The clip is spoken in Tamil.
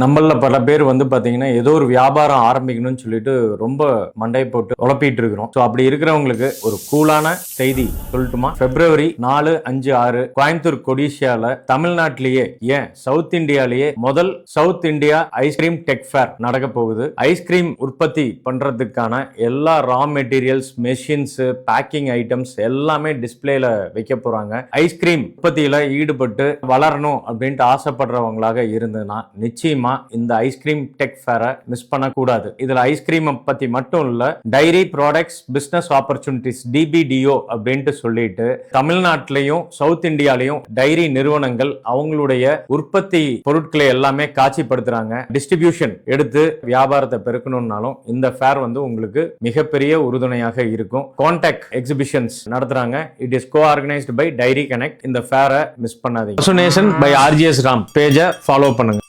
நம்மள பல பேர் வந்து பாத்தீங்கன்னா ஏதோ ஒரு வியாபாரம் ஆரம்பிக்கணும்னு சொல்லிட்டு ரொம்ப மண்டை போட்டு உழப்பிட்டு இருக்கிறோம். ஸோ அப்படி இருக்கிறவங்களுக்கு ஒரு கூலான செய்தி சொல்லட்டுமா? பிப்ரவரி நாலு அஞ்சு ஆறு கோயம்புத்தூர் கொடிஷியால தமிழ்நாட்டிலேயே ஏன் சவுத் இந்தியாலேயே முதல் south India ice cream tech fair நடக்க போகுது? ஐஸ்கிரீம் உற்பத்தி பண்றதுக்கான எல்லா raw materials machines packing items எல்லாமே டிஸ்பிளேல வைக்க போறாங்க. ஐஸ்கிரீம் உற்பத்தியில ஈடுபட்டு வளரணும் அப்படின்ட்டு ஆசைப்படுறவங்களாக இருந்ததுன்னா நிச்சயம் இந்த ஐஸ்கிரீம் டெக் ஃபேரை மிஸ் பண்ணக்கூடாது. இதுல ஐஸ்கிரீம் பத்தி மட்டும் இல்ல டைரி ப்ராடக்ட்ஸ் பிசினஸ் ஆப்பர்ச்சுனிட்டிஸ் டிபிடிஓ அப்படின்ட்டு சொல்லிட்டு தமிழ்நாட்டிலையும் சவுத் இந்தியாலையும் டைரி நிறுவனங்கள் அவங்களுடைய உற்பத்தி பொருட்களை எல்லாமே காட்சிப்படுத்துறாங்க. டிஸ்ட்ரிபியூஷன் எடுத்து வியாபாரத்தை பெருக்கணும்னாலும் இந்த ஃபேர் வந்து உங்களுக்கு மிகப்பெரிய உறுதுணையாக இருக்கும். கான்டாக்ட் எக்ஸிபிஷன்ஸ் நடத்துறாங்க. It is co organised by dairy connect இந்த ஃபேரை மிஸ் பண்ணாதீங்க. பை ஆர்ஜிஎஸ் ராம் பேஜை ஃபாலோ பண்ணுங்க.